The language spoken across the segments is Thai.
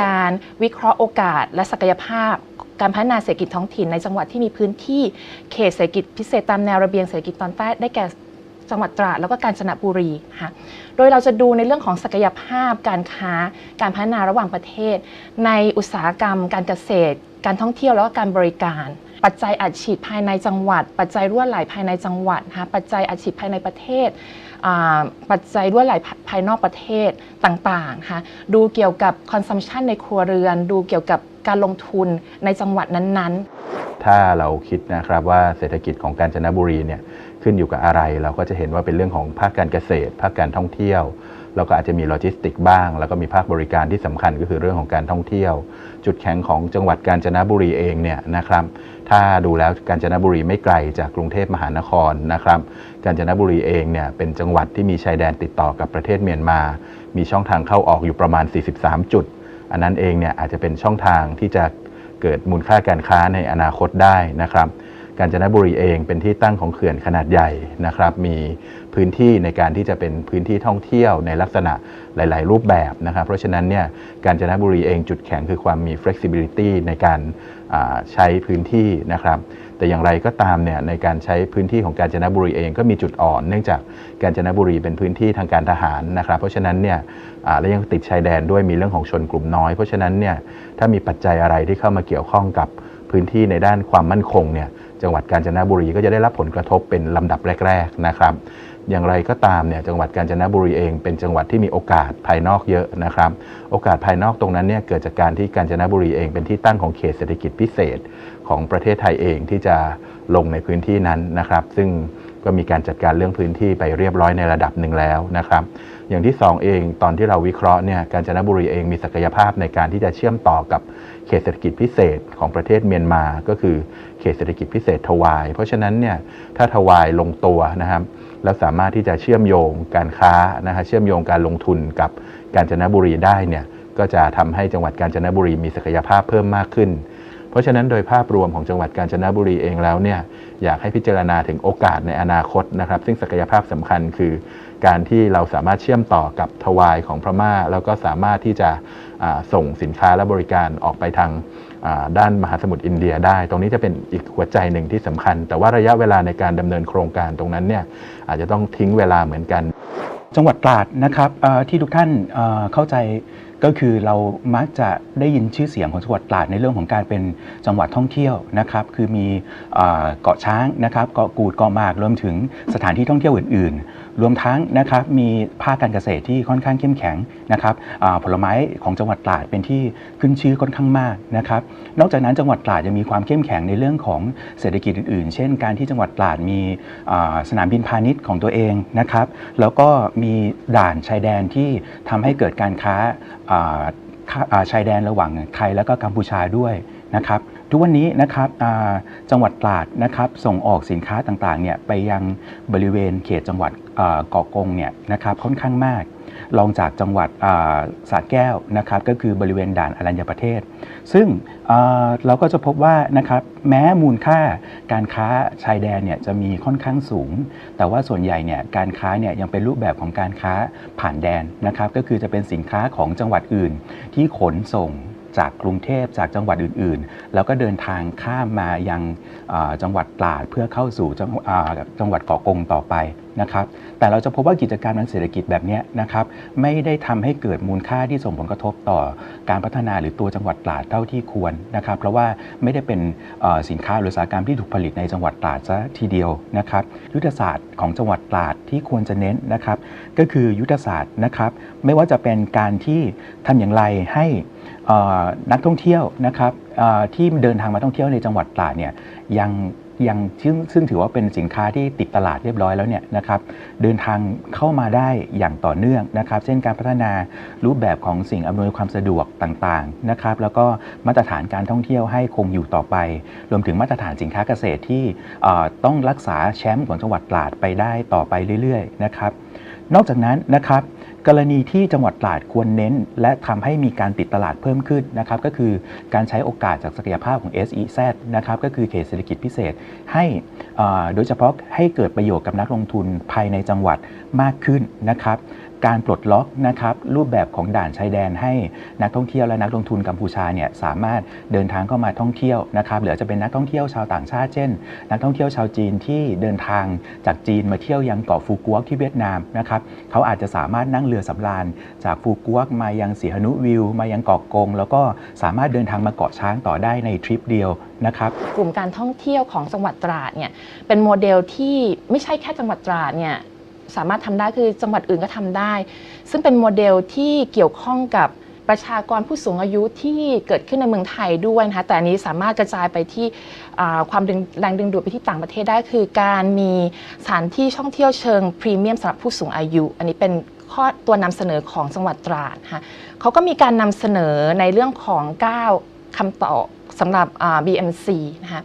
การวิเคราะห์โอกาส และศักยภาพ การพัฒนาเศรษฐกิจท้องถิ่นในจังหวัดที่มีพื้นที่เขตเศรษฐกิจพิเศษตามแนวระเบียงเศรษฐกิจตอนใต้ได้แก่จังหวัดตราดแล้วก็กาญจนบุรีค่ะ โดยเราจะดูในเรื่องของศักยภาพ การค้า การพัฒนาระหว่างประเทศ ในอุตสาหกรรม การเกษตร การท่องเที่ยวแล้วก็การบริการ ปัจจัยอัดฉีดภายในจังหวัด ปัจจัยรั่วไหลภายในจังหวัดนะคะปัจจัยอัดฉีดภายในประเทศ ปัจจัยด้วยหลายภายนอกประเทศต่างๆนะคะดูเกี่ยวกับคอนซัมชันในครัวเรือน ดูเกี่ยวกับการลงทุนในจังหวัดนั้นๆ ถ้าเราคิดนะครับว่าเศรษฐกิจของกาญจนบุรีเนี่ยขึ้นอยู่กับอะไร เราก็จะเห็นว่าเป็นเรื่องของภาคการเกษตร ภาคการท่องเที่ยว แล้วก็อาจจะมีโลจิสติกบ้าง แล้วก็มีภาคบริการที่สำคัญก็คือเรื่องของการท่องเที่ยว จุดแข็งของจังหวัดกาญจนบุรีเองเนี่ยนะครับถ้าดูแล้วกาญจนบุรีไม่ไกลจากกรุงเทพมหานครนะครับกาญจนบุรีเองเนี่ยเป็นจังหวัดที่มีชายแดนติดต่อกับประเทศเมียนมา มีช่องทางเข้าออกอยู่ประมาณ 43 จุด อันนั้นเองเนี่ยอาจจะเป็นช่องทางที่จะเกิดมูลค่าการค้าในอนาคตได้นะครับ กาญจนบุรีเองเป็นที่ตั้งของเขื่อนขนาดใหญ่นะครับ มีพื้นที่ในการที่จะเป็นพื้นที่ท่องเที่ยวในลักษณะหลาย ๆ รูปแบบนะครับ เพราะฉะนั้นเนี่ยกาญจนบุรีเองจุดแข็งคือความมี flexibility ในการใช้พื้นที่นะครับ แต่อย่างไรก็ตามเนี่ยในการใช้พื้นที่ของกาญจนบุรีเองก็มีจุดอ่อน เนื่องจากกาญจนบุรีเป็นพื้นที่ทางการทหารนะครับ เพราะฉะนั้นเนี่ยและยังติดชายแดนด้วยมีเรื่องของชนกลุ่มน้อย เพราะฉะนั้นเนี่ยถ้ามีปัจจัยอะไรที่เข้ามาเกี่ยวข้องกับ พื้นที่ในด้านความมั่นคงเนี่ยจังหวัดกาญจนบุรีก็จะได้รับผลกระทบเป็นลำดับแรกๆนะครับอย่างไรก็ตามเนี่ยจังหวัดกาญจนบุรีเองเป็นจังหวัดที่มีโอกาสภายนอกเยอะนะครับ โอกาสภายนอกตรงนั้นเนี่ยเกิดจากการที่กาญจนบุรีเองเป็นที่ตั้งของเขตเศรษฐกิจพิเศษของประเทศไทยเองที่จะลงในพื้นที่นั้นนะครับ ซึ่ง ก็มีการจัดการเรื่องพื้นที่ไปเรียบร้อยในระดับหนึ่งแล้วนะครับ อย่างที่สองเองตอนที่เราวิเคราะห์เนี่ยกาญจนบุรีเองมีศักยภาพในการที่จะเชื่อมต่อกับเขตเศรษฐกิจพิเศษของประเทศเมียนมา ก็คือเขตเศรษฐกิจพิเศษทวาย เพราะฉะนั้นเนี่ยถ้าทวายลงตัวนะครับแล้วสามารถที่จะเชื่อมโยงการค้านะฮะเชื่อมโยงการลงทุนกับกาญจนบุรีได้เนี่ยก็จะทำให้จังหวัดกาญจนบุรีมีศักยภาพเพิ่มมากขึ้น เพราะฉะนั้นโดยภาพรวมของจังหวัดกาญจนบุรีเองแล้วเนี่ยอยากให้พิจารณาถึงโอกาสในอนาคตนะครับ ซึ่งศักยภาพสำคัญคือ การที่เราสามารถเชื่อมต่อกับทวายของพม่า แล้วก็สามารถที่จะส่งสินค้าและบริการออกไปทางด้านมหาสมุทรอินเดียได้ ตรงนี้จะเป็นอีกหัวใจหนึ่งที่สำคัญ แต่ว่าระยะเวลาในการดำเนินโครงการตรงนั้นเนี่ยอาจจะต้องทิ้งเวลาเหมือนกัน จังหวัดตราดนะครับที่ทุกท่านเข้าใจ ก็คือเรามักจะได้ยินชื่อเสียงของจังหวัดตราดในเรื่องของการเป็นจังหวัดท่องเที่ยวนะครับคือมีเกาะช้างนะครับเกาะกูดเกาะหมากรวมถึงสถานที่ท่องเที่ยวอื่น ๆ รวมทั้งนะครับมีภาคการเกษตรที่ค่อนข้างเข้มแข็งนะครับผลไม้ของจังหวัดตราดเป็นที่ขึ้นชื่อค่อนข้างมากนะครับนอกจากนั้นจังหวัดตราดยังมีความเข้มแข็งในเรื่องของเศรษฐกิจอื่น ๆ เช่น การที่จังหวัดตราดมีสนามบินพาณิชย์ของตัวเองนะครับแล้วก็มีด่านชายแดนที่ทำให้เกิดการค้าชายแดนระหว่างไทยแล้วก็กัมพูชาด้วยนะครับ ทุกวันนี้นะครับจังหวัดตราดนะครับส่งออกสินค้าต่างๆเนี่ยไปยังบริเวณเขตจังหวัดเกาะกงเนี่ยนะครับค่อนข้างมากรองจากจังหวัดสระแก้วนะครับก็คือบริเวณด่านอรัญญประเทศ ซึ่งเเราก็จะพบว่านะครับแม้มูลค่าการค้าชายแดนเนี่ยจะมีค่อนข้างสูง แต่ว่าส่วนใหญ่เนี่ยการค้าเนี่ยยังเป็นรูปแบบของการค้าผ่านแดนนะครับก็คือจะเป็นสินค้าของจังหวัดอื่นที่ขนส่ง จากกรุงเทพจากจังหวัดอื่นๆ แล้วก็เดินทางข้ามมายังจังหวัดตราดเพื่อเข้าสู่จังหวัดเกาะกงต่อไป นะครับแต่เราจะพบว่ากิจการทางเศรษฐกิจแบบนี้นะครับไม่ได้ทำให้เกิดมูลค่าที่ส่งผลกระทบต่อการพัฒนาหรือตัวจังหวัดตราดเท่าที่ควรนะครับเพราะว่าไม่ได้เป็นสินค้าหรืออุตสาหกรรมที่ถูกผลิตในจังหวัดตราดซะทีเดียวนะครับยุทธศาสตร์ของจังหวัดตราดที่ควรจะเน้นนะครับก็คือยุทธศาสตร์นะครับไม่ว่าจะเป็นการที่ทำอย่างไรให้นักท่องเที่ยวนะครับที่เดินทางมาท่องเที่ยวในจังหวัดตราดเนี่ยยัง ยังซึ่งซึ่งถือว่าเป็นสินค้าที่ติดตลาดเรียบร้อยแล้วเนี่ยนะครับเดินทางเข้ามาได้อย่างต่อเนื่องนะครับ เช่นการพัฒนารูปแบบของสิ่งอำนวยความสะดวกต่างๆนะครับ แล้วก็มาตรฐานการท่องเที่ยวให้คงอยู่ต่อไป รวมถึงมาตรฐานสินค้าเกษตรที่ต้องรักษาแชมป์ของจังหวัดตราดไปได้ต่อไปเรื่อยๆนะครับนอกจากนั้นนะครับ กรณีที่จังหวัดตราดควรเน้น และทำให้มีการติดตลาดเพิ่มขึ้นนะครับก็คือการใช้โอกาสจากศักยภาพของ SEZ นะครับก็คือเขตเศรษฐกิจพิเศษให้อ่อโดยเฉพาะให้เกิดประโยชน์กับนักลงทุนภายในจังหวัดมากขึ้นนะครับ การปลดล็อกนะครับรูปแบบของด่านชายแดนให้นักท่องเที่ยวและนักลงทุนกัมพูชาเนี่ยสามารถเดินทางเข้ามาท่องเที่ยวนะครับหรือจะเป็นนักท่องเที่ยวชาวต่างชาติเช่น นักท่องเที่ยวชาวจีนที่เดินทางจากจีนมาเที่ยวยังเกาะฟูกวกที่เวียดนามนะครับเขาอาจจะสามารถนั่งเรือสำราญ จากฟูกวกมายังสีหนุวิว มายังเกาะกง แล้วก็สามารถเดินทางมาเกาะช้างต่อได้ในทริปเดียวนะครับกลุ่มการท่องเที่ยวของจังหวัดตราดเนี่ยเป็นโมเดลที่ไม่ใช่แค่จังหวัดตราดเนี่ย สามารถทำได้คือจังหวัดอื่นก็ทำได้ ซึ่งเป็นโมเดลที่เกี่ยวข้องกับประชากรผู้สูงอายุที่เกิดขึ้นในเมืองไทยด้วยนะคะแต่อันนี้สามารถกระจายไปที่ความแรงดึงดูดไปที่ต่างประเทศได้ คือการมีสถานที่ท่องเที่ยวเชิงพรีเมียมสำหรับผู้สูงอายุ อันนี้เป็นข้อตัวนำเสนอของจังหวัดตราดนะคะเขาก็มีการนำเสนอในเรื่องของ 9คำตอบสำหรับ BMC นะคะ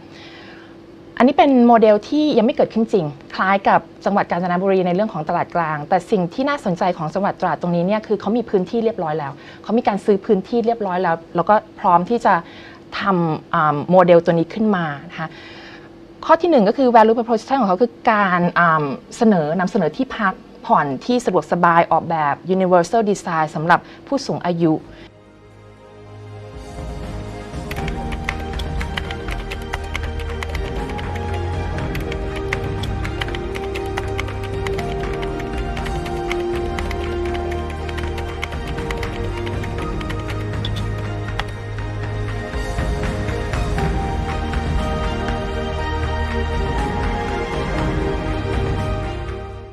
อันนี้เป็นโมเดลที่ยังไม่เกิดขึ้นจริง คล้ายกับจังหวัดกาญจนบุรีในเรื่องของตลาดกลาง แต่สิ่งที่น่าสนใจของจังหวัดตราดตรงนี้เนี่ยคือเขามีพื้นที่เรียบร้อยแล้วเขามีการซื้อพื้นที่เรียบร้อยแล้ว แล้วก็พร้อมที่จะทำโมเดลตัวนี้ขึ้นมานะคะข้อที่หนึ่งก็คือ value proposition ของเขาคือการเสนอนำเสนอที่พักผ่อนที่สะดวกสบายออกแบบ universal design สำหรับผู้สูงอายุ